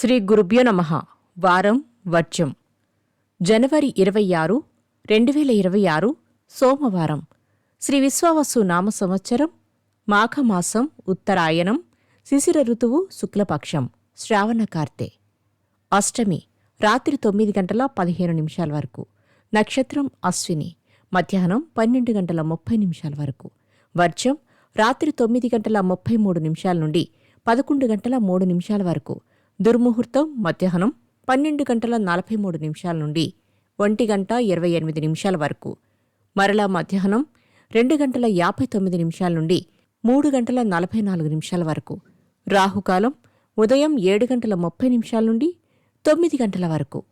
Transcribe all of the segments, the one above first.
శ్రీ గురుభ్యో నమ. వారం వర్జం. జనవరి ఇరవై ఆరు రెండు వేల ఇరవై ఆరు సోమవారం. శ్రీ విశ్వావసు నామ సంవత్సరం మాఘమాసం ఉత్తరాయణం శిశిర ఋతువు శుక్లపక్షం శ్రావణ కార్తె. అష్టమి రాత్రి తొమ్మిది గంటల పదిహేను నిమిషాల వరకు. నక్షత్రం అశ్విని. మధ్యాహ్నం పన్నెండు గంటల ముప్పై నిమిషాల వరకు. వర్జం రాత్రి తొమ్మిది గంటల ముప్పై మూడు నిమిషాల నుండి పదకొండు గంటల మూడు నిమిషాల వరకు. దుర్ముహూర్తం మధ్యాహ్నం పన్నెండు గంటల నలభై మూడు నిమిషాల నుండి ఒంటి గంట ఇరవై ఎనిమిది నిమిషాల వరకు. మరలా మధ్యాహ్నం రెండు గంటల యాభై తొమ్మిది నిమిషాల నుండి మూడు గంటల నలభై నాలుగు నిమిషాల వరకు. రాహుకాలం ఉదయం ఏడు గంటల ముప్పై నిమిషాల నుండి తొమ్మిది గంటల వరకు.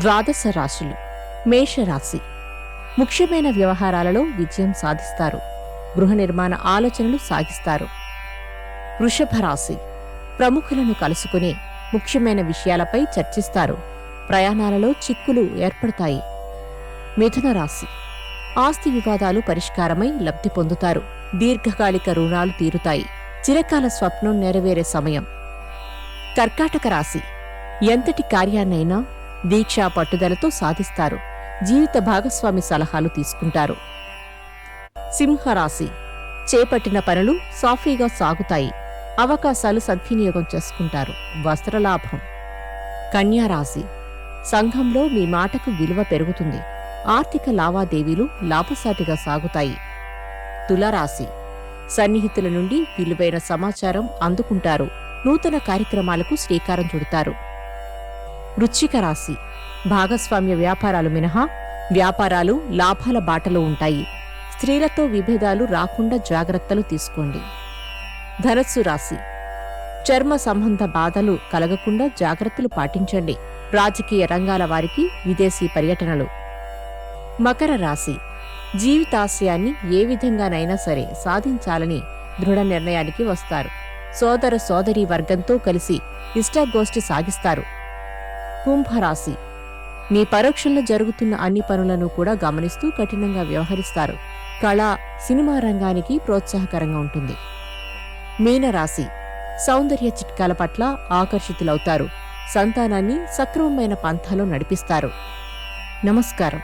ద్వాదశ రాశులు మేషరాశి. ముఖ్యమైన వ్యవహారాలలో విజయం సాధిస్తారు. గృహ నిర్మాణ ఆలోచనలు సాగిస్తారు. వృషభ రాశి ప్రముఖులను కలుసుకుని ముఖ్యమైన విషయాలపై చర్చిస్తారు. ప్రయాణాలలో చిక్కులు ఏర్పడతాయి. మిథున రాశి ఆస్తి వివాదాలు పరిష్కారమై లబ్ధి పొందుతారు. దీర్ఘకాలిక రుణాలు తీరుతాయి. చిరకాల స్వప్నం నెరవేరే సమయం. కర్కాటక రాశి ఎంతటి కార్యాన్నైనా దీక్షా పట్టుదలతో సాధిస్తారు. జీవిత భాగస్వామి సలహాలు తీసుకుంటారు. సింహరాశి. చేపట్టిన పనులు సాఫీగా సాగుతాయి. అవకాశాలు సద్వినియోగం చేసుకుంటారు. వస్త్రలాభం. కన్యారాశి. సంఘంలో మీ మాటకు విలువ పెరుగుతుంది. ఆర్థిక లావాదేవీలు లాభసాటిగా సాగుతాయి. తులరాశి. సన్నిహితుల నుండి విలువైన సమాచారం అందుకుంటారు. నూతన కార్యక్రమాలకు శ్రీకారం చుడతారు. వృశ్చిక రాశి. భాగస్వామ్య వ్యాపారాలు మినహా వ్యాపారాలు లాభాల బాటలో ఉంటాయి. స్త్రీలతో విభేదాలు రాకుండా జాగ్రత్తలు తీసుకోండి. ధనస్సు రాశి. చర్మ సంబంధ బాధలు కలగకుండా జాగ్రత్తలు పాటించండి. రాజకీయ రంగాల వారికి విదేశీ పర్యటనలు. మకర రాశి. జీవితాశయాన్ని ఏ విధంగానైనా సరే సాధించాలని దృఢ నిర్ణయానికి వస్తారు. సోదర సోదరీ వర్గంతో కలిసి ఇష్టాగోష్ఠి సాగిస్తారు. కుంభరాశి. మీ పరోక్షంలో జరుగుతున్న అన్ని పనులను కూడా గమనిస్తూ కఠినంగా వ్యవహరిస్తారు. కళ సినిమా రంగానికి ప్రోత్సాహకరంగా ఉంటుంది. మీనరాశి. సౌందర్య చిట్కాల పట్ల ఆకర్షితులవుతారు. సంతానాన్ని సక్రమమైన పంథాలో నడిపిస్తారు. నమస్కారం.